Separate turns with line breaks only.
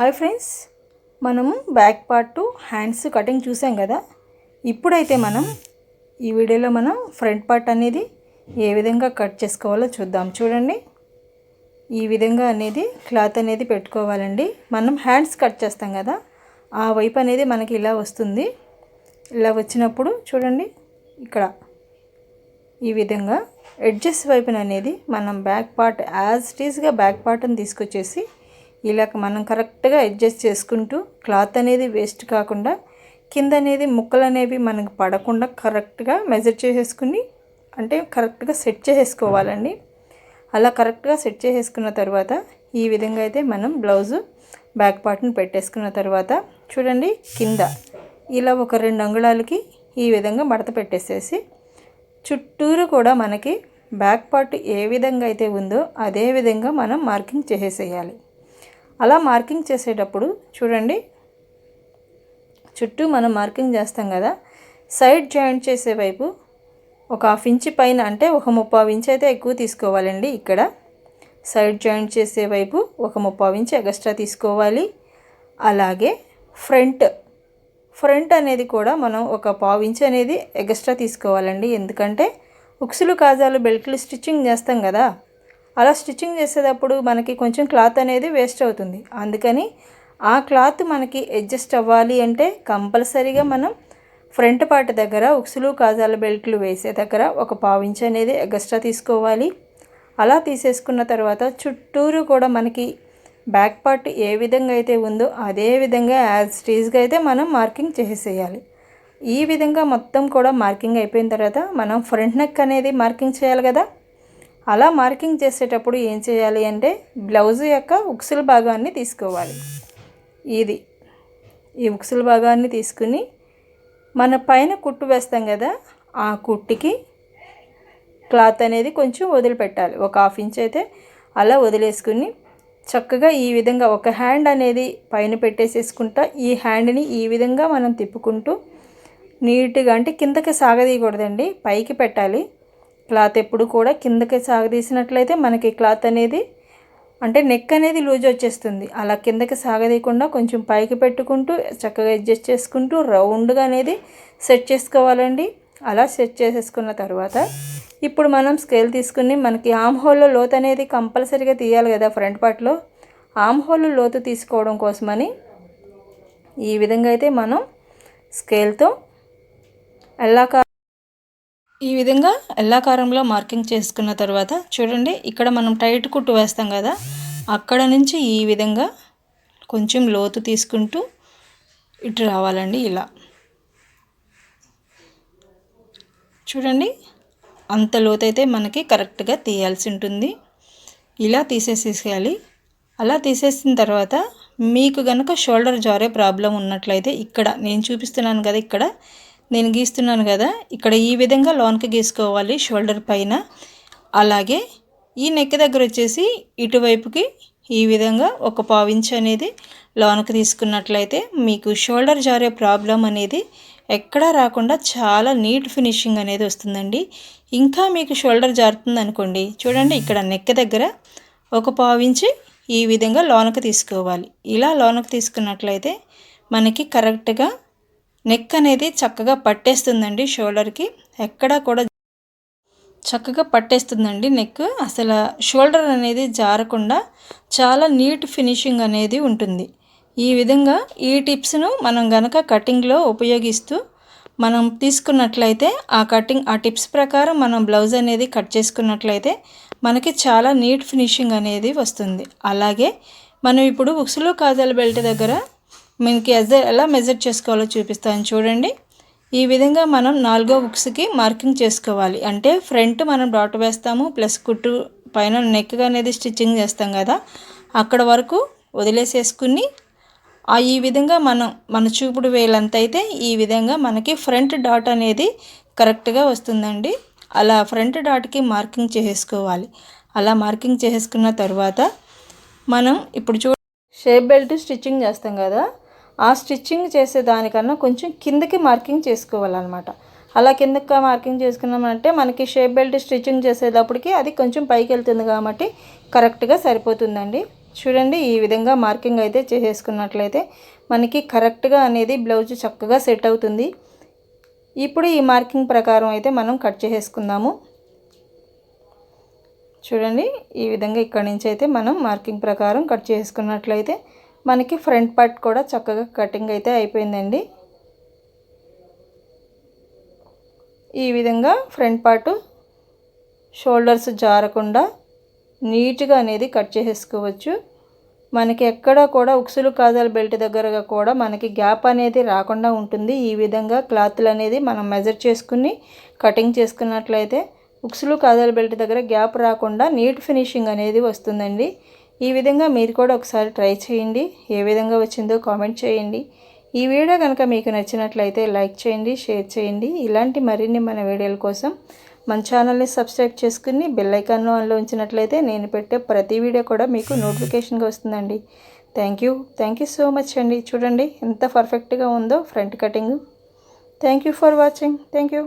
Hi friends మనము back part hands cutting చూసాం కదా. ఇప్పుడైతే మనం ఈ వీడియోలో మనం ఫ్రంట్ పార్ట్ అనేది ఏ విధంగా కట్ చేసుకోవాలో చూద్దాం. చూడండి. ఈ విధంగా అనేది క్లాత్ అనేది పెట్టుకోవాలండి. మనం హ్యాండ్స్ కట్ చేస్తాం కదా ఆ వైపు అనేది మనకి ఇలా వస్తుంది. ఇలా వచ్చినప్పుడు చూడండి ఇక్కడ ఈ విధంగా ఎడ్జెస్ వైపున అనేది మనం బ్యాక్ పార్ట్ యాజ్ ఇట్ ఈస్గా బ్యాక్ పార్ట్ని తీసుకొచ్చేసి ఇలా మనం కరెక్ట్గా అడ్జస్ట్ చేసుకుంటూ క్లాత్ అనేది వేస్ట్ కాకుండా కింద అనేది ముక్కలు అనేవి మనకు పడకుండా కరెక్ట్గా మెజర్ చేసేసుకుని అంటే కరెక్ట్గా సెట్ చేసేసుకోవాలండి. అలా కరెక్ట్గా సెట్ చేసేసుకున్న తర్వాత ఈ విధంగా అయితే మనం బ్లౌజు బ్యాక్ పార్ట్ని పెట్టేసుకున్న తర్వాత చూడండి కింద ఇలా ఒక రెండు అంగుళాలకి ఈ విధంగా మడత పెట్టేసేసి చుట్టూరు కూడా మనకి బ్యాక్ పార్ట్ ఏ విధంగా అయితే ఉందో అదే విధంగా మనం మార్కింగ్ చేసేసేయాలి. అలా మార్కింగ్ చేసేటప్పుడు చూడండి చుట్టూ మనం మార్కింగ్ చేస్తాం కదా సైడ్ జాయింట్ చేసే వైపు ఒక హాఫ్ ఇంచ్ పైన అంటే ఒక ముప్పావు ఇంచ్ అయితే ఎక్కువ తీసుకోవాలండి ఇక్కడ. సైడ్ జాయింట్ చేసే వైపు ఒక ముప్పావు ఇంచ్ ఎక్స్ట్రా తీసుకోవాలి. అలాగే ఫ్రంట్ ఫ్రంట్ అనేది కూడా మనం ఒక పావు ఇంచ్ అనేది ఎక్స్ట్రా తీసుకోవాలండి. ఎందుకంటే ఉక్సులు కాజాలు బెల్ట్లు స్టిచ్చింగ్ చేస్తాం కదా అలా స్టిచ్చింగ్ చేసేటప్పుడు మనకి కొంచెం క్లాత్ అనేది వేస్ట్ అవుతుంది. అందుకని ఆ క్లాత్ మనకి అడ్జస్ట్ అవ్వాలి అంటే కంపల్సరీగా మనం ఫ్రంట్ పార్ట్ దగ్గర ఉక్సులు కాజాల బెల్ట్లు వేసే దగ్గర ఒక పావు అనేది ఎగస్ట్రా తీసుకోవాలి. అలా తీసేసుకున్న తర్వాత చుట్టూరు కూడా మనకి బ్యాక్ పార్ట్ ఏ విధంగా అయితే ఉందో అదే విధంగా యాజ్ స్టీజ్గా అయితే మనం మార్కింగ్ చేసేయాలి ఈ విధంగా మొత్తం కూడా మార్కింగ్ అయిపోయిన తర్వాత మనం ఫ్రంట్ నెక్ అనేది మార్కింగ్ చేయాలి కదా. అలా మార్కింగ్ చేసేటప్పుడు ఏం చేయాలి అంటే బ్లౌజ్ యొక్క ఉక్సుల భాగాన్ని తీసుకోవాలి. ఇది ఈ ఉక్సుల భాగాన్ని తీసుకుని మన పైన కుట్టు వేస్తాం కదా ఆ కుట్టికి క్లాత్ అనేది కొంచెం వదిలిపెట్టాలి. ఒక హాఫ్ ఇంచ్ అయితే అలా వదిలేసుకుని చక్కగా ఈ విధంగా ఒక హ్యాండ్ అనేది పైన పెట్టేసేసుకుంటా ఈ హ్యాండ్ని ఈ విధంగా మనం తిప్పుకుంటూ నీట్గా అంటే కిందకి సాగదీయకూడదండి పైకి పెట్టాలి. క్లాత్ ఎప్పుడు కూడా కిందకి సాగదీసినట్లయితే మనకి క్లాత్ అనేది అంటే నెక్ అనేది లూజ్ వచ్చేస్తుంది. అలా కిందకి సాగదీయకుండా కొంచెం పైకి పెట్టుకుంటూ చక్కగా అడ్జస్ట్ చేసుకుంటూ రౌండ్గా అనేది సెట్ చేసుకోవాలండి. అలా సెట్ చేసేసుకున్న తర్వాత ఇప్పుడు మనం స్కేల్ తీసుకుని మనకి ఆమ్ హోల్లో లోతు అనేది కంపల్సరీగా తీయాలి కదా ఫ్రంట్ పార్ట్లో. ఆమ్ హోల్ లోతు తీసుకోవడం కోసమని ఈ విధంగా అయితే మనం స్కేల్తో ఎల్లాకారం ఈ విధంగా ఎల్లాకారంలో మార్కింగ్ చేసుకున్న తర్వాత చూడండి ఇక్కడ మనం టైట్ కుట్టు వేస్తాం కదా అక్కడ నుంచి ఈ విధంగా కొంచెం లోతు తీసుకుంటూ ఇటు రావాలండి ఇలా. చూడండి అంత లోతైతే మనకి కరెక్ట్గా తీయాల్సి ఉంటుంది. ఇలా తీసేసేసేయాలి. అలా తీసేసిన తర్వాత మీకు కనుక షోల్డర్ జారే ప్రాబ్లం ఉన్నట్లయితే ఇక్కడ నేను చూపిస్తున్నాను కదా ఇక్కడ నేను గీస్తున్నాను కదా ఇక్కడ ఈ విధంగా లోన్కి గీసుకోవాలి షోల్డర్ పైన. అలాగే ఈ నెక్ దగ్గర వచ్చేసి ఇటువైపుకి ఈ విధంగా ఒక పావించ్ అనేది లోనకి తీసుకున్నట్లయితే మీకు షోల్డర్ జారే ప్రాబ్లం అనేది ఎక్కడా రాకుండా చాలా నీట్ ఫినిషింగ్ అనేది వస్తుందండి. ఇంకా మీకు షోల్డర్ జారుతుంది అనుకోండి చూడండి ఇక్కడ నెక్ దగ్గర ఒక పావించి ఈ విధంగా లోనకు తీసుకోవాలి. ఇలా లోనకు తీసుకున్నట్లయితే మనకి కరెక్ట్గా నెక్ అనేది చక్కగా పట్టేస్తుందండి షోల్డర్కి. ఎక్కడా కూడా చక్కగా పట్టేస్తుందండి నెక్. అసలు షోల్డర్ అనేది జారకుండా చాలా నీట్ ఫినిషింగ్ అనేది ఉంటుంది. ఈ విధంగా ఈ టిప్స్ను మనం గనక కటింగ్లో ఉపయోగిస్తూ మనం తీసుకున్నట్లయితే ఆ కటింగ్ ఆ టిప్స్ ప్రకారం మనం బ్లౌజ్ అనేది కట్ చేసుకున్నట్లయితే మనకి చాలా నీట్ ఫినిషింగ్ అనేది వస్తుంది. అలాగే మనం ఇప్పుడు ఉక్సులు కాజల్ బెల్ట్ దగ్గర మనకి ఎలా మెజర్ చేసుకోవాలో చూపిస్తాను చూడండి. ఈ విధంగా మనం నాలుగో బుక్స్కి మార్కింగ్ చేసుకోవాలి. అంటే ఫ్రంట్ మనం డాట్ వేస్తాము ప్లస్ కుట్టు పైన నెక్ అనేది స్టిచ్చింగ్ చేస్తాం కదా. అక్కడ వరకు వదిలేసేసుకుని ఈ విధంగా మనం మన చూపుడు వేలంత అయితే ఈ విధంగా మనకి ఫ్రంట్ డాట్ అనేది కరెక్ట్గా వస్తుందండి. అలా ఫ్రంట్ డాట్కి మార్కింగ్ చేసేసుకోవాలి. అలా మార్కింగ్ చేసేసుకున్న తర్వాత మనం ఇప్పుడు చూ షేప్ బెల్ట్ స్టిచ్చింగ్ చేస్తాం కదా. ఆ స్టిచ్చింగ్ చేసే దానికన్నా కొంచెం కిందకి మార్కింగ్ చేసుకోవాలన్నమాట. అలా కిందకి మార్కింగ్ చేసుకున్నామంటే మనకి షేప్ బెల్ట్ స్టిచ్చింగ్ చేసేటప్పటికి అది కొంచెం పైకి వెళ్తుంది కాబట్టి కరెక్ట్గా సరిపోతుందండి. చూడండి ఈ విధంగా మార్కింగ్ అయితే చేసేసుకున్నట్లయితే మనకి కరెక్ట్గా అనేది బ్లౌజ్ చక్కగా సెట్ అవుతుంది. ఇప్పుడు ఈ మార్కింగ్ ప్రకారం అయితే మనం కట్ చేసేసుకుందాము. చూడండి ఈ విధంగా ఇక్కడ నుంచి అయితే మనం మార్కింగ్ ప్రకారం కట్ చేసుకున్నట్లయితే మనకి ఫ్రంట్ పార్ట్ కూడా చక్కగా కటింగ్ అయితే అయిపోయిందండి. ఈ విధంగా ఫ్రంట్ పార్ట్ షోల్డర్స్ జారకుండా నీట్గా అనేది కట్ చేసేసుకోవచ్చు. మనకి ఎక్కడా కూడా ఉక్సులు కాజాల బెల్ట్ దగ్గరగా కూడా మనకి గ్యాప్ అనేది రాకుండా ఉంటుంది. ఈ విధంగా క్లాత్లు అనేది మనం మెజర్ చేసుకుని కటింగ్ చేసుకున్నట్లయితే ఉక్సులు కాజాల బెల్ట్ దగ్గర గ్యాప్ రాకుండా నీట్ ఫినిషింగ్ అనేది వస్తుందండి. ఈ విధంగా మీరు కూడా ఒకసారి ట్రై చేయండి. ఏ విధంగా వచ్చిందో కామెంట్ చేయండి. ఈ వీడియో కనుక మీకు నచ్చినట్లయితే లైక్ చేయండి షేర్ చేయండి. ఇలాంటి మరిన్ని మన వీడియోల కోసం మన ఛానల్ని సబ్స్క్రైబ్ చేసుకుని బెల్ ఐకాన్లో ఆన్లో ఉంచినట్లయితే నేను పెట్టే ప్రతి వీడియో కూడా మీకు నోటిఫికేషన్గా వస్తుందండి. Thank you. Thank you so much అండి. చూడండి ఎంత పర్ఫెక్ట్గా ఉందో front cutting. Thank you for watching. Thank you.